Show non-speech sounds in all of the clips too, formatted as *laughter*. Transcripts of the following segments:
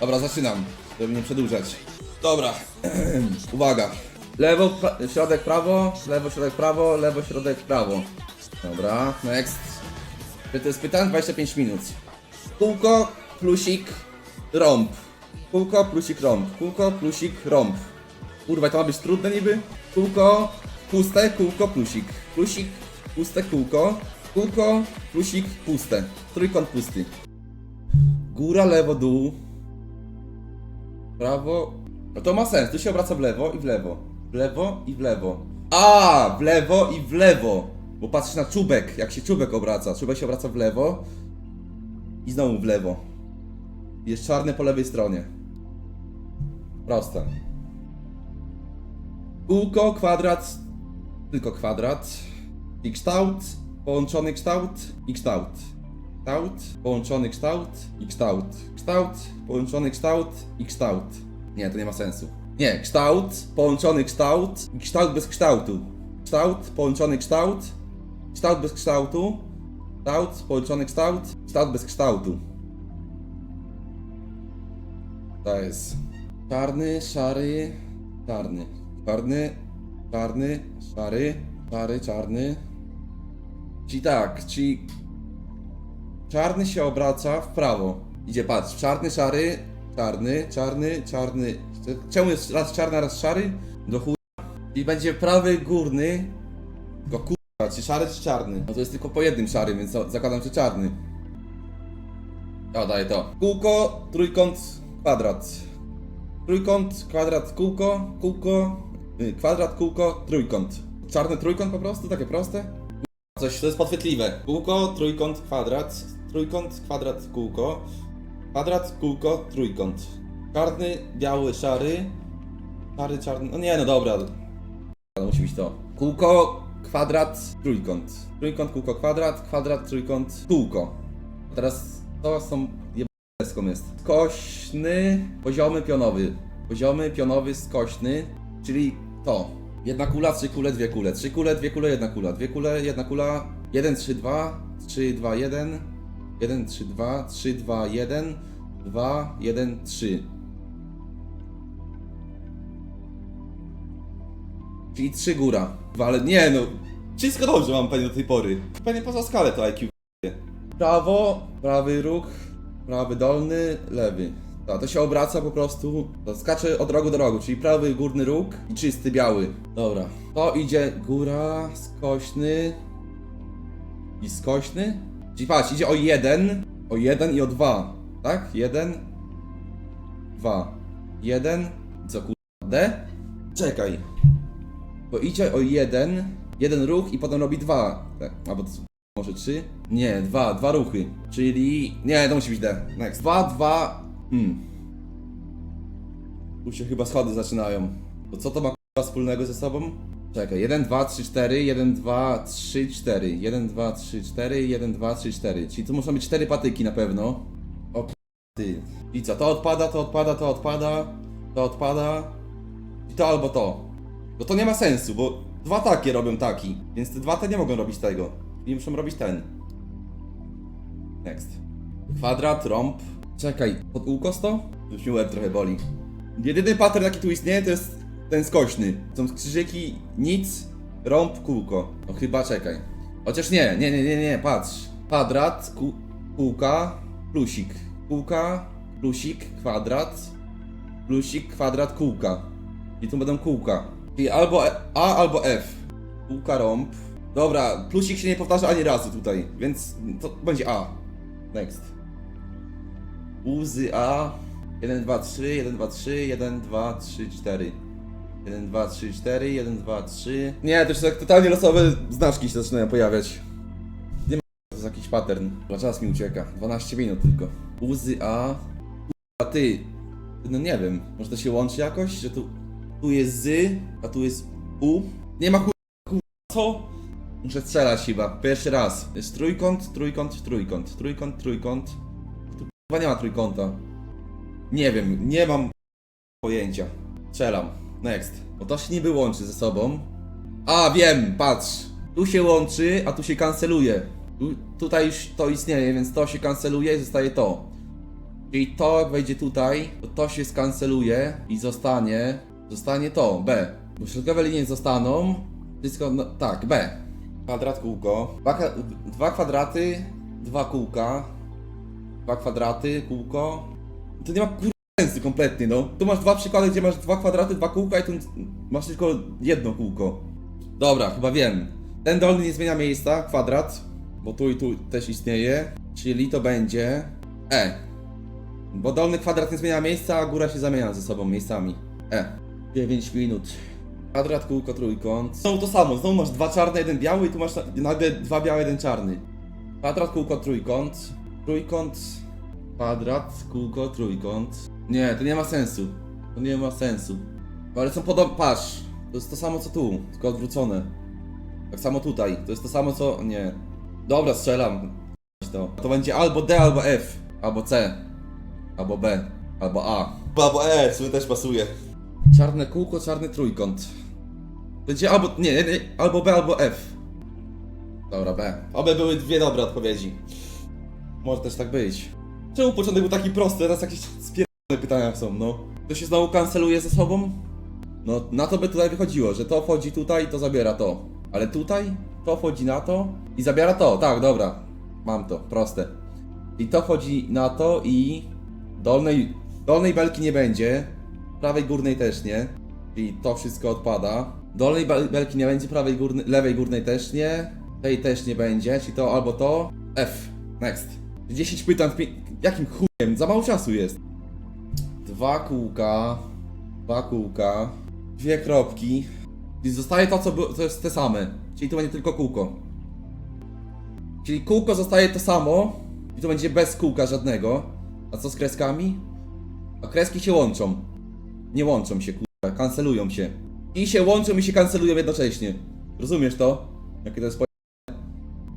Dobra, zaczynam, żeby nie przedłużać. Dobra, *clears throat* uwaga. Lewo, pra- środek, prawo, lewo, środek, prawo, lewo, środek, prawo. Dobra, next. To jest pytanie 25 minut. Kółko, plusik, rąb. Kółko, plusik, rąb. Kółko, plusik, rąb. Kurwa, to ma być trudne niby? Kółko, puste, kółko, plusik. Plusik, puste, kółko. Kółko, plusik, puste. Trójkąt pusty. Góra, lewo, dół. Prawo. No to ma sens. Tu się obraca w lewo i w lewo. W lewo i w lewo. A, w lewo i w lewo. Bo patrzysz na czubek, jak się czubek obraca. Czubek się obraca w lewo i znowu w lewo. Jest czarny po lewej stronie. Proste. Kółko, kwadrat, tylko kwadrat. I kształt, połączony kształt i kształt. Kształt, połączony kształt i kształt. Kształt, połączony kształt i kształt. Nie, to nie ma sensu. Nie, kształt, połączony kształt i kształt bez kształtu. Kształt, połączony kształt, kształt bez kształtu, kształt, połączony kształt, kształt bez kształtu. To jest czarny, szary, czarny. Czarny, czarny, szary, szary, czarny. Czyli tak, czyli czarny się obraca w prawo. Idzie, patrz, czarny, szary, czarny, czarny, czarny. Czemu jest raz czarny, raz szary? Do chuja. I będzie prawy górny. Tylko kurwa, czy szary, czy czarny? No to jest tylko po jednym szary, więc za- zakładam, że czarny. O, daję to. Kółko, trójkąt, kwadrat. Trójkąt, kwadrat, kółko, kółko, y, kwadrat, kółko, trójkąt. Czarny trójkąt po prostu, takie proste? Coś, to jest podchwytliwe. Kółko, trójkąt, kwadrat, trójkąt, kwadrat, kółko, kwadrat, kółko, trójkąt. Czarny, biały, szary, szary, czarny, no nie, no dobra. To musi być to. Kółko, kwadrat, trójkąt. Trójkąt, kółko, kwadrat, kwadrat, trójkąt, kółko. Teraz to są jebane jest. Skośny, poziomy, pionowy. Poziomy, pionowy, skośny, czyli to. Jedna kula, trzy kule, dwie kule. Trzy kule, dwie kule, jedna kula. Dwie kule, jedna kula. 1, 3, 2, 3, 2, 1. 1, 3, 2, 3, 2, 1. 2, 1, 3. Czyli 3 góra. Ale nie no. Wszystko dobrze mam pewnie do tej pory. Pewnie poza skalę to IQ. Prawo, prawy ruch, prawy dolny, lewy. Tak, to się obraca po prostu. To skacze od rogu do rogu, czyli prawy górny róg i czysty biały. Dobra. To idzie góra, skośny i skośny. Czyli patrz, idzie o jeden, o jeden i o dwa. Tak? Jeden, dwa. Jeden, co kur... D? Czekaj. Bo idzie o jeden, jeden ruch i potem robi dwa. Tak, albo może trzy? Nie, dwa, dwa ruchy. Czyli. Nie, to musi być D. Next. Dwa, dwa. Hmm. Tu się chyba schody zaczynają. To co to ma wspólnego ze sobą? Czekaj, 1, 2, 3, 4, 1, 2, 3, 4, 1, 2, 3, 4, 1, 2, 3, 4. Czyli tu muszą być cztery patyki na pewno. O ty. I co, to odpada, to odpada, to odpada, to odpada. I to albo to. Bo to nie ma sensu, bo dwa takie robią taki, więc te dwa te nie mogą robić tego. I muszą robić ten. Next. Kwadrat, rąb. Czekaj, pod ukos to? Już mi łeb trochę boli. Jedyny pattern jaki tu istnieje to jest ten skośny. Są krzyżyki, nic, rąb, kółko. No chyba czekaj. Chociaż nie, nie, nie, nie, nie, patrz. Kwadrat, kół, kółka, plusik. Kółka, plusik, kwadrat, plusik, kwadrat, kółka. I tu będą kółka. Czyli albo E- A, albo F. Kółka, rąb. Dobra, plusik się nie powtarza ani razu tutaj, więc to będzie A. Next. Łzy A. 1, 2, 3, 1, 2, 3, 1, 2, 3, 4. 1, 2, 3, 4, 1, 2, 3. Nie, to już tak totalnie losowe znaczki się zaczynają pojawiać. Nie ma, to jest jakiś pattern. Bo czas mi ucieka. 12 minut tylko. Łzy A. A ty. No nie wiem, może to się łączy jakoś, że tu, tu jest z, a tu jest u. Nie ma kur... kur... co? Muszę strzelać chyba, pierwszy raz. Jest trójkąt, trójkąt, trójkąt, trójkąt, trójkąt. Tu chyba nie ma trójkąta. Nie wiem, nie mam pojęcia. Strzelam. Next. Bo to się niby łączy ze sobą. A, wiem, patrz. Tu się łączy, a tu się kanceluje. Tu, tutaj już to istnieje, więc to się kanceluje i zostaje to. Czyli to jak wejdzie tutaj, to to się skanceluje i zostanie, zostanie to, B. Bo środkowe linie zostaną, wszystko, no, tak, B. Kwadrat, kółko. Dwa, dwa kwadraty, dwa kółka. Dwa kwadraty, kółko. To nie ma kur... sensu kompletnie, no. Tu masz dwa przykłady, gdzie masz dwa kwadraty, dwa kółka i tu masz tylko jedno kółko. Dobra, chyba wiem. Ten dolny nie zmienia miejsca, kwadrat, bo tu i tu też istnieje, czyli to będzie E. Bo dolny kwadrat nie zmienia miejsca, a góra się zamienia ze sobą miejscami. E. 9 minut. Kwadrat, kółko, trójkąt. Znowu to samo, znowu masz dwa czarne, jeden biały i tu masz na- nagle dwa białe, jeden czarny. Kwadrat, kółko, trójkąt. Trójkąt, kwadrat, kółko, trójkąt. Nie, to nie ma sensu. To nie ma sensu. Ale są podobne, patrz. To jest to samo co tu, tylko odwrócone. Tak samo tutaj, to jest to samo co... nie. Dobra, strzelam. To. to będzie albo D, albo F. Albo C. Albo B. Albo A. Albo E, sumie też pasuje. Czarne kółko, czarny trójkąt. Będzie albo... Nie, nie, nie, albo B, albo F. Dobra, B. Obe były dwie dobre odpowiedzi. Może też tak być. Czemu początek był taki prosty, teraz jakieś spierdolone pytania są, no? To się znowu kanceluje ze sobą? No, na to by tutaj wychodziło, że to wchodzi tutaj, to zabiera to. Ale tutaj to wchodzi na to i zabiera to. Tak, dobra. Mam to, proste. I to wchodzi na to i dolnej, dolnej belki nie będzie, prawej górnej też nie. Czyli to wszystko odpada. Dolnej bel- belki nie będzie, prawej górnej, lewej górnej też nie. Tej też nie będzie, czyli to albo to. F. Next. 10 pytań w pi- Jakim chujem? Za mało czasu jest. Dwa kółka. Dwa kółka. Dwie kropki. I zostaje to, co, było, co jest te same. Czyli tu będzie tylko kółko. Czyli kółko zostaje to samo. I to będzie bez kółka żadnego. A co z kreskami? A kreski się łączą. Nie łączą się, kurwa. Kancelują się. I się łączą i się kancelują jednocześnie. Rozumiesz to? Jakie to jest po...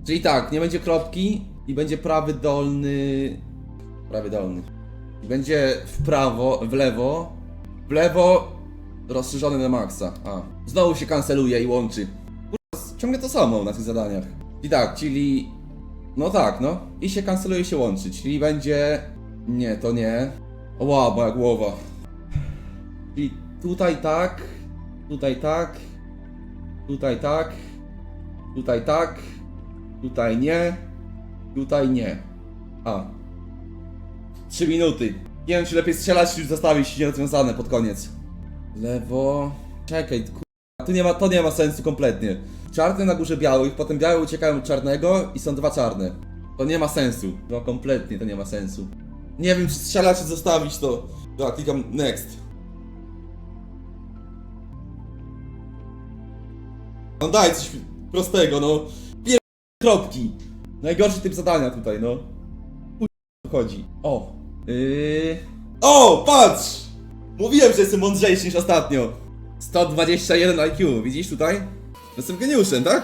Czyli tak, nie będzie kropki i będzie prawy dolny... Prawy dolny. I będzie w prawo, w lewo. W lewo rozszerzony na maksa. A. Znowu się kanceluje i łączy. Kurwa, ciągle to samo na tych zadaniach. I tak, czyli... No tak, no. I się kanceluje, i się łączy. Czyli będzie... Nie, to nie. Ła, moja głowa. Czyli tutaj tak, tutaj tak, tutaj tak, tutaj tak, tutaj nie, tutaj nie. A. Trzy minuty. Nie wiem, czy lepiej strzelać, czy zostawić nierozwiązane pod koniec. Lewo. Czekaj, kurwa, tu nie ma, to nie ma sensu kompletnie. Czarny na górze białych, potem białe uciekają od czarnego i są dwa czarne. To nie ma sensu. No kompletnie to nie ma sensu. Nie wiem, czy strzelać, czy zostawić to. Dobra, klikam next. No daj coś prostego, no. Pier... kropki. Najgorszy typ zadania tutaj, no. Chodzi. O. Yy... O, patrz! Mówiłem, że jestem mądrzejszy niż ostatnio. 121 IQ, widzisz tutaj? Jestem geniuszem, tak?